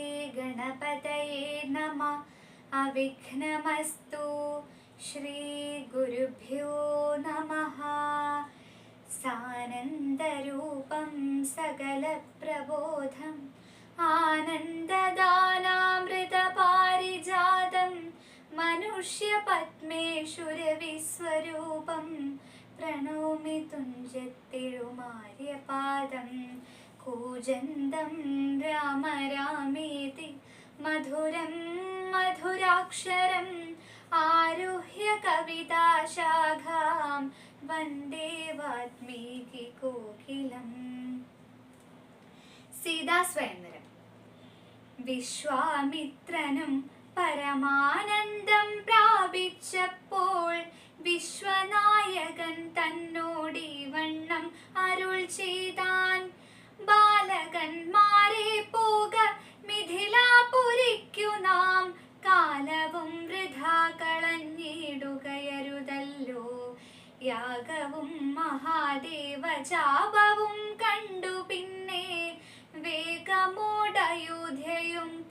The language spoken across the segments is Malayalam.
श्रीगणपतये नमः अविघ्नमस्तु श्रीगुरुभ्यो नमः सानन्दरूपं सकलप्रबोधम् आनन्ददानामृतपारिजातं मनुष्यपद्मेश्वरविस्वरूपं प्रणौमि तुञ्जत्तिरुमार्यपादं कूजंदम राम रामेति मधुरं मधुराक्षरम् आरुह्य कविताशाखां वंदे वाल्मीकिकोकिलम् स्वयं विश्वामित्रनम परमानंद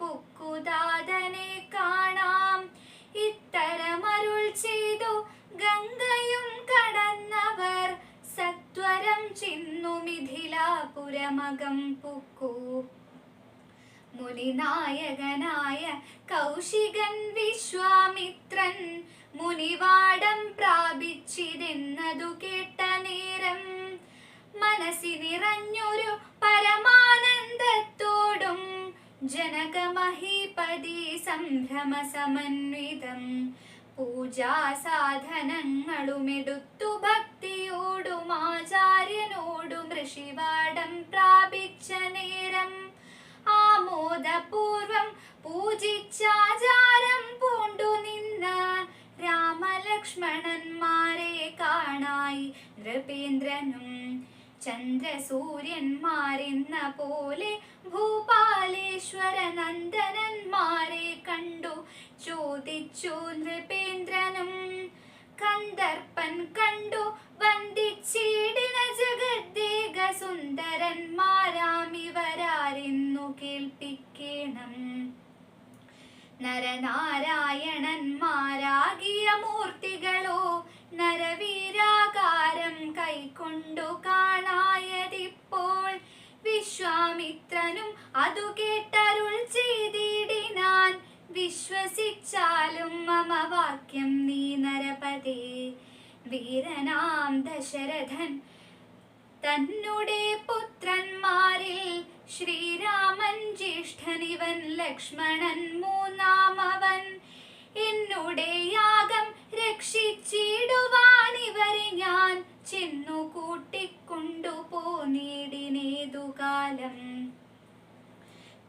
പുക്കുദാതനെ കാണാം. ഇത്തരമരുൾ ചെയ്തു ഗംഗയും കടന്നവർ. സത്വരം ചിന്നു മിഥിലാപുരമകം പുക്കു. മുനിനായകനായ കൗശികൻ വിശ്വാമിത്രൻ മുനിവാടം പ്രാപിച്ചിരുന്നതു കേട്ട നേരം മനസ്സിനിറഞ്ഞൊരു പരമാനന്ദത്തോടും ജനകമഹീപതി സംഭ്രമ സമന്വിതം പൂജാ സാധനങ്ങളുമെടുത്തു ഭക്തിയോടും ആചാര്യനോടും ഋഷിവാടം പ്രാപിച്ച നേരം. ആമോദപൂർവം പൂജിച്ചാചാരം പൂണ്ടു നിന്ന രാമലക്ഷ്മണന്മാരെ കാണായി നൃപേന്ദ്രനും ചന്ദ്രസൂര്യന്മാരെന്ന പോലെ ഭൂപാലേശ്വര നന്ദനന്മാരെ കണ്ടു. ചോദിച്ചു നൃപേന്ദ്രനും കന്ദർപ്പൻ കണ്ടു. വന്ദിച്ചിടിന ജഗദ്ദേക സുന്ദരന്മാരാം ഇവരാരെന്നു കേൾപ്പിക്കണം. നരനാരായണന്മാരാകിയ മൂർത്തികളോ നരവീരാകാരം കൈക്കൊണ്ടു കാണായതിപ്പോൾ. വിശ്വാമിത്രനും അതു കേട്ടരുൾ ചെയ്തിടിനാൻ. വിശ്വസിച്ചാലും മമ വാക്യം നീ നരപതേ. വീരനാം ദശരഥൻ തന്നുടെ പുത്രന്മാരിൽ ശ്രീരാമൻ ജ്യേഷ്ഠനിവൻ ലക്ഷ്മണൻ മൂന്നാമവൻ. എന്നുടെ യാഗം രക്ഷിച്ചിടുവാൻ ഇവരെ ഞാൻ ചെന്നു കൂട്ടിക്കൊണ്ടു കാലം.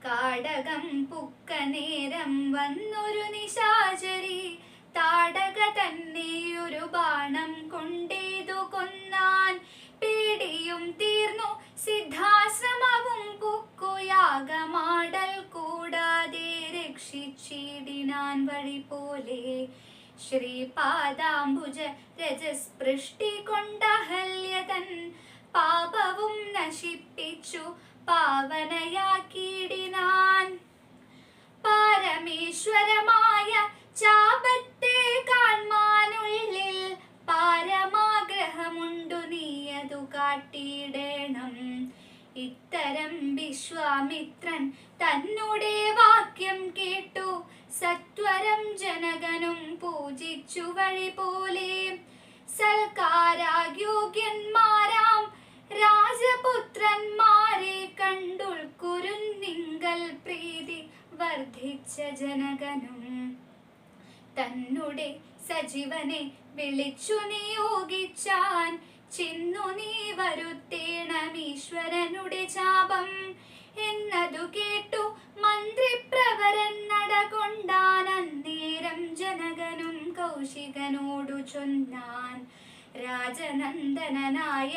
കാടകം പുക്ക നേരം വന്നൊരു നിശാചരി താടക തന്നെയൊരു ബാണം കൊണ്ടേതു കൊന്നാൻ പോലെ. ശ്രീപാദാംബുജ രജസ്പൃഷ്ടി കൊണ്ടഹല്യതൻ പാപവും നശിപ്പിച്ചു. പാവനയാക്കിയിടിനാൻ പരമേശ്വരമായ ചാപത്തെ സൽക്കാരായോഗ്യന്മാരാം രാജപുത്രന്മാരെ കണ്ടുൾക്കുരുന്നിങ്കൽ പ്രീതി വർദ്ധിച്ച ജനകനും. തന്നുടെ സജീവനെ വിളിച്ചു നിയോഗിച്ചാൻ ചിന്നു നീ വരുത്തേണമീശ്വരനുടെ ചാപം എന്നതു കേട്ടു മന്ത്രിപ്രവരൻ നടകൊണ്ടാൻ അന്നേരം ജനകനും കൗശികനോടു ചൊന്നാൻ. രാജനന്ദനായ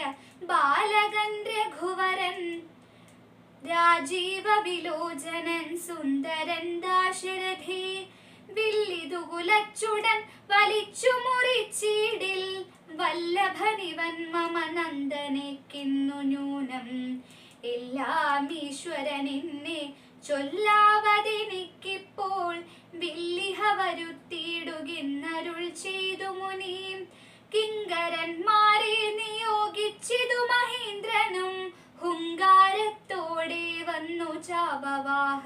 ബാലകൻ രഘുവരൻ രാജീവ വിലോചനൻ സുന്ദരൻ ദാശരഥി വില്ലിതുകുലച്ചുടൻ വലിച്ചു മുറിച്ചീടിൽ വല്ലഭനിവൻ മമ നന്ദനയ്ക്കിന്നു ന്യൂനം. എല്ലാം ഈശ്വരൻ എന്നെ ചൊല്ലാവതെനിക്കിപ്പോൾ വില്ലിഹ വരുത്തിയിടുകിന്നരുൾ ചെയ്തു മുനിയും കിങ്കരന്മാരെ നിയോഗിച്ചിതു മഹേന്ദ്രനും. ഹുങ്കാരത്തോടെ വന്നു ചാപവാഹകന്മാരും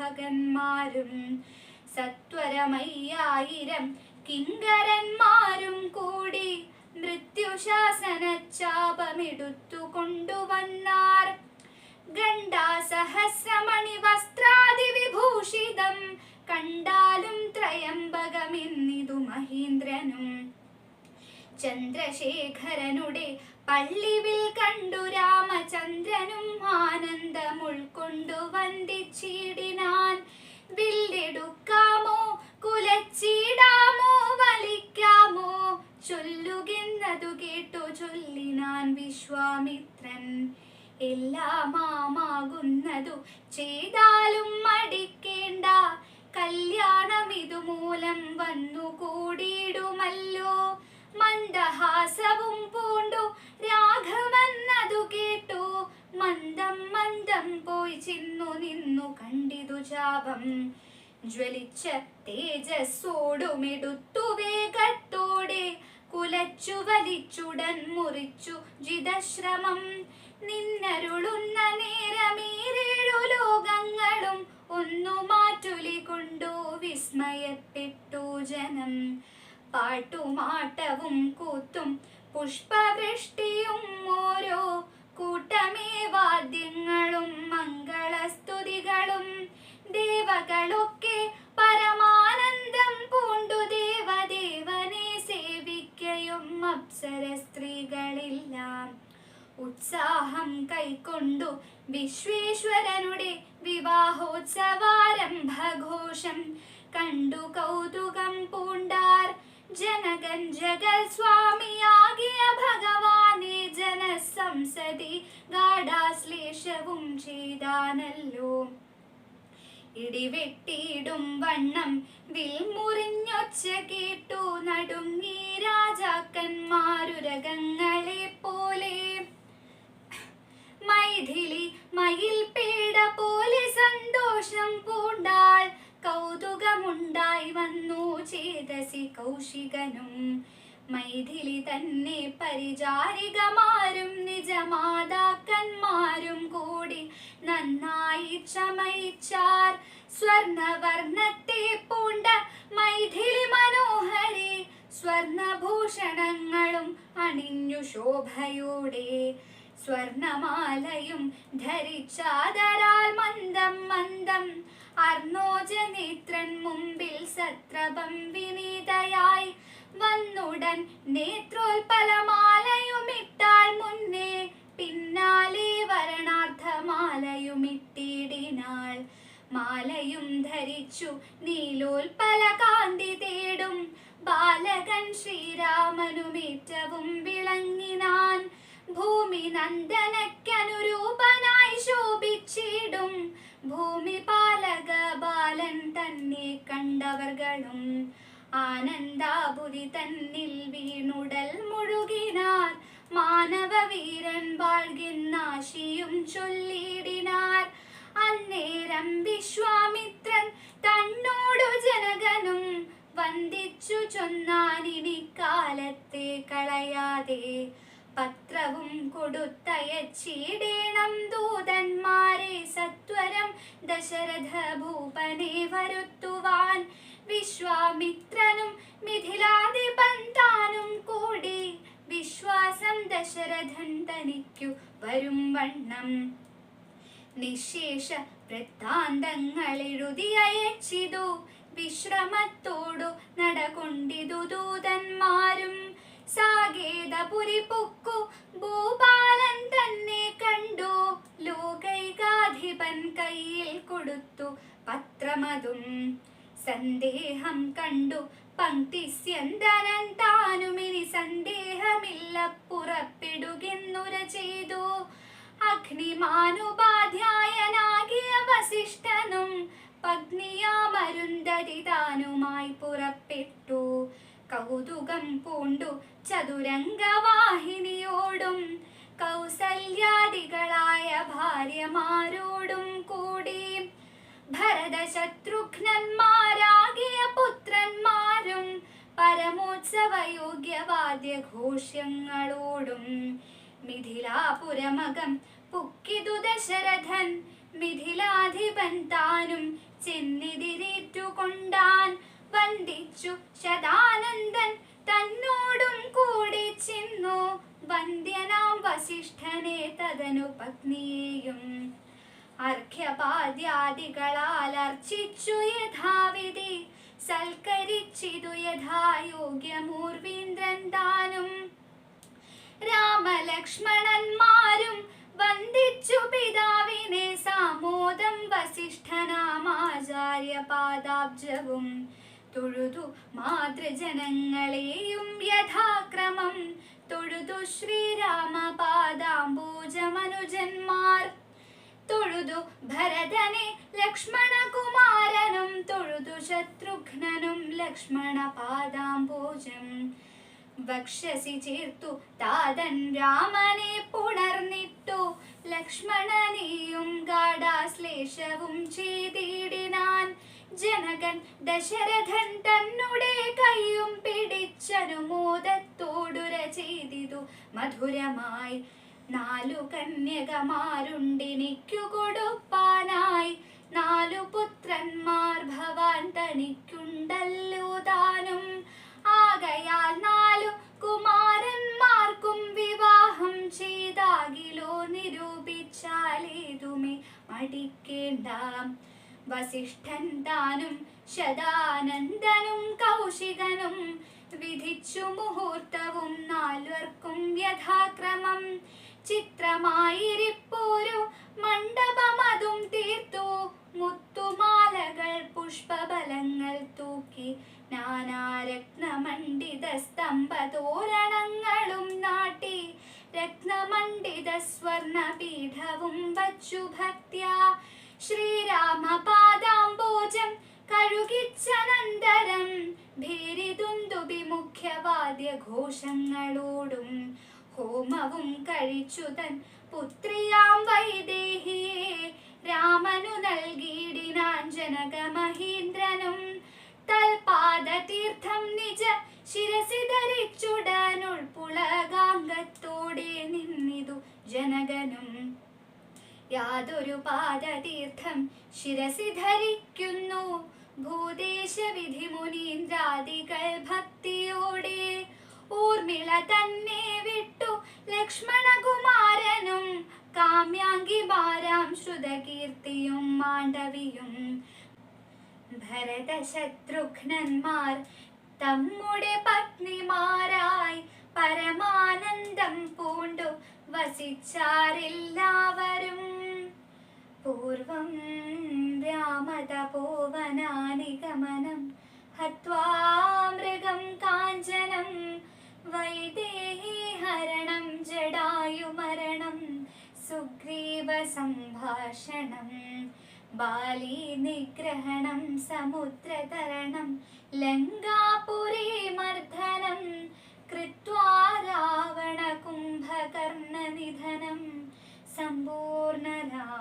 സത്വരമയ്യായിരം കിങ്കരന്മാരും കൂടി മൃത്യുശാസന ചാപമെടുത്തു കൊണ്ടുവന്നാർ ഗണ്ഡാസഹസ്രമണി വസ്ത്രാദി വിഭൂഷിതം കണ്ടാലും ത്രയംബകമെന്നിതു മഹേന്ദ്രനും ചന്ദ്രശേഖരനുടെ പള്ളിവിൽ കണ്ടു രാമചന്ദ്രനും ആനന്ദം ഉൾക്കൊണ്ടു വന്ദിച്ചിടിനാൻ. വില്ലെടുക്കാമോ കുലച്ചിടാമോ വലിക്കാമോ ചൊല്ലുകെന്നതു കേട്ടു ചൊല്ലിനാൻ വിശ്വാമിത്രൻ. എല്ലാമാകുന്നതു ചെയ്താലും മടിക്കേണ്ട. കല്യാണം ഇതുമൂലം വന്നു കൂടിയിടുമല്ലോ മന്ദഹാസവും പൂണ്ടു. രാഘവന്നതു കേട്ടു. മന്ദം മന്ദം പോയി ചിന്നു നിന്നു കണ്ടിതു ചാപം ജ്വലിച്ച തേജസ്സോടുമെടുത്തു വേഗത്തോടെ. കുലച്ചു വലിച്ചുടൻ മുറിച്ചു ജിതശ്രമം. നിന്നരുളുന്ന നേരമേരേഴു ലോകങ്ങളും ഒന്നു മാറ്റുലി കൊണ്ടു വിസ്മയപ്പെട്ടു ജനം. പാട്ടുമാട്ടവും കൂത്തും പുഷ്പവൃഷ്ടിയും ഓരോ കൂട്ടമേ വാദ്യങ്ങളും മംഗളസ്തുതികളും ദേവകളൊക്കെ പരമാനന്ദം പൂണ്ടു ദേവദേവനെ സേവിക്കയും അപ്സര സ്ത്രീകളെല്ലാം. ഉത്സാഹം കൈക്കൊണ്ടു വിശ്വേശ്വരനുടെ വിവാഹോത്സവാരംഭഘോഷം കണ്ടു കൗതുകം പൂണ്ടാർ ജനകൻ ജഗൽ സ്വാമിയാകിയ ഭഗവാനെ ജനസംസതി ഗാഢാശ്ലേഷവും ചെയ്താനല്ലോ. ഇടിവെട്ടിയിടും വണ്ണം വിൽമുറിഞ്ഞൊച്ച കേട്ടു നടുങ്ങി രാജാക്കന്മാരുരകങ്ങളെ പോലെ. മൈഥിലി മയിൽ കൗതുകമുണ്ടായി വന്നു ചേതസി കൗശികനും. മൈഥിലി തന്നെ പരിചാരികമാരും നിജമാതാക്കന്മാരും കൂടി നന്നായി ചമയിച്ചാർ. സ്വർണവർണത്തെ പൂണ്ട മൈഥിലി മനോഹരി സ്വർണഭൂഷണങ്ങളും അണിഞ്ഞു ശോഭയോടെ. സ്വർണമാലയും ധരിച്ചാദരാൽ മന്ദം മന്ദം അർണോജനേത്രൻ മുമ്പിൽ സത്രപം വിനീതയായി വന്നുടൻ നേത്രോൽപലമാലയുമിട്ടാൽ മുന്നേ പിന്നാലെ വരണാർത്ഥമാലയുമിട്ടിടിനാൾ മാലയും ധരിച്ചു നീലോൽപല കാന്തി തേടും. ബാലകൻ ശ്രീരാമനുമേറ്റവും വിളങ്ങിനാൻ. ഭൂമി നന്ദനക്കനുരൂപനായി ശോഭിച്ചിടും. ഭൂമി പാലക ബാലൻ തന്നെ കണ്ടവർകളും ആനന്ദാപുരി തന്നിൽ വീണുടൽ മുഴുകിനാർ. മാനവവീരൻ വാഴ്കിന്നാശിയും ചൊല്ലിയിടിനാർ അന്നേരം വിശ്വാമിത്രൻ തന്നോടു ജനകനും വന്ദിച്ചു ചൊന്നാനിനി കാലത്തെ കളയാതെ പത്രവും കൊടുത്തയച്ചിടേണം ദൂതന്മാരെ സത്വരം ദശരഥ ഭൂപനെ വരുത്തുവാൻ. വിശ്വാമിത്രനും മിഥിലാധിപൻ താനും കൂടി വിശ്വാസം ദശരഥൻ തനിക്കു വരും വണ്ണം. നിശേഷ അയച്ചിതു വിശ്രമത്തോടു നടകൊണ്ടിതു ദൂതന്മാരും സാകേതപുരി പൊക്കു ഭൂപാലൻ തന്നെ കണ്ടു ലോകൈകാധിപൻ കയ്യിൽ കൊടുത്തു പത്രമതും. സന്ദേഹം കണ്ടു പങ്ക്തിസ്യന്തനൻ താനുമിനി സന്ദേഹമില്ല പുറപ്പെടുകെന്നുര ചെയ്തു. അഗ്നിമാനുപാധ്യായനാകിയ വസിഷ്ഠനും പത്നിയാമരുന്ധതി താനുമായി പുറപ്പെട്ടു. കൗതുകം പൂണ്ടു ചതുരംഗവാഹിനിയോടും കൗസല്യാദികളായ ഭാര്യമാരോടും കൂടി ഭരതശത്രുഘ്നന്മാരാകിയ പുത്രന്മാരും പരമോത്സവയോഗ്യവാദ്യഘോഷ്യങ്ങളോടും മിഥിലാപുരമകം പുക്കിതു ദശരഥൻ മിഥിലാധിപൻ താനും ചെന്നിതിരേറ്റുകൊണ്ടാൻ വന്ദിച്ചു ശതാനന്ദൻ ചെന്നു വന്ദ്യനാം വസിഷ്ഠനെ തദനു പത്നിയെയും അർഘ്യപാദ്യാദികളാൽ അർച്ചിച്ചു യഥാവിധി. സൽക്കരിച്ചിതു യഥായോഗ്യമൂർവീന്ദ്രൻ താനും. രാമലക്ഷ്മണന്മാരും വന്ദിച്ചു പിതാവിനെ. സാമോദം വസിഷ്ഠനാമാചാര്യ പാദാബ്ജവും തൊഴുതു മാതൃജനങ്ങളെയും യഥാക്രമം. തൊഴുതു ശ്രീരാമപാദാംബൂജമനുജന്മാർ. തൊഴുതു ഭരതനെ ലക്ഷ്മണകുമാരനും. തൊഴുതു ശത്രുഘ്നനും ലക്ഷ്മണ പാദാംബോജം വക്ഷസി ചേർത്തു താതൻ രാമനെ പുണർന്നിട്ടു. ലക്ഷ്മണനെയും ഗാഢാശ്ലേഷവും ചെയ്തിടിനാൻ ജനകൻ ദശരഥൻ തന്നുടെ കൈയും പിടിച്ചനുമോദത്തോടുര ചെയ്തിതു. മധുരമായി നാലു കന്യകമാരുണ്ടിനിക്കു കൊടുപ്പാനായി നാലു പുത്രന്മാർ ഭവാൻ തനിക്കുണ്ടല്ലോ താനും. ആകയാൽ നാലു കുമാരന്മാർക്കും വിവാഹം ചെയ്താകിലോ നിരൂപിച്ചാലേതുമേ മടിക്കേണ്ട. വസിഷ്ഠൻ താനും ശതാനന്ദനും കൗശികനും വിധിച്ചു മുഹൂർത്തവും നാൽവർക്കും യഥാക്രമം. ചിത്രമായിരിപ്പോരു മണ്ഡപമതും തീർത്തു. മുത്തുമാലകൾ പുഷ്പബലങ്ങൾ തൂക്കി. നാനാരത്നമണ്ഡിത സ്തംഭതോരണങ്ങളും നാട്ടി. രത്നമണ്ഡിത സ്വർണപീഠവും വച്ചു ഭക്ത്യാ. ശ്രീരാമ പാദാംബോജം കഴുകിച്ചനന്തരം ഭേരിതുന്തുബി ഘോഷങ്ങളോടും ഹോമവും കഴിച്ചു തൻ പുത്രിയാം വൈദേഹിയെ. രാമനു നൽകിയിടിനാൻ മഹീന്ദ്രനും തൽപാദതീർത്ഥം നിജ ശിരസി ധരിച്ചുടനുൾപ്പുളകാംഗത്തോടെ നിന്നിതു ജനകനും. യാതൊരു പാദതീർത്ഥം ശിരസി ധരിക്കുന്നു. ഭൂദേശ വിധി മുനീന്ദ്രാദികൾ ഭക്തിയോടെ ഊർമിള തന്നെ വിട്ടു ലക്ഷ്മണകുമാരനും കാമ്യാങ്കിമാരാം ശ്രുതകീർത്തിയും മാണ്ഡവിയും. ഭരത ശത്രുഘ്നന്മാർ തമ്മുടെ പത്നിമാരായി പരമാനന്ദം പൂണ്ടു വസിച്ചാരെല്ലാവരും പൂർവം രാമത പോവനാനിഗമനം മൃഗം കാഞ്ചനം വൈദേഹി ഹരണം ജടായുമരണം സുഗ്രീവ സംഭാഷണം ബാലി നിഗ്രഹണം സമുദ്രതരണം ലങ്കാ कृत्वा सम्पूर्णरामायणम्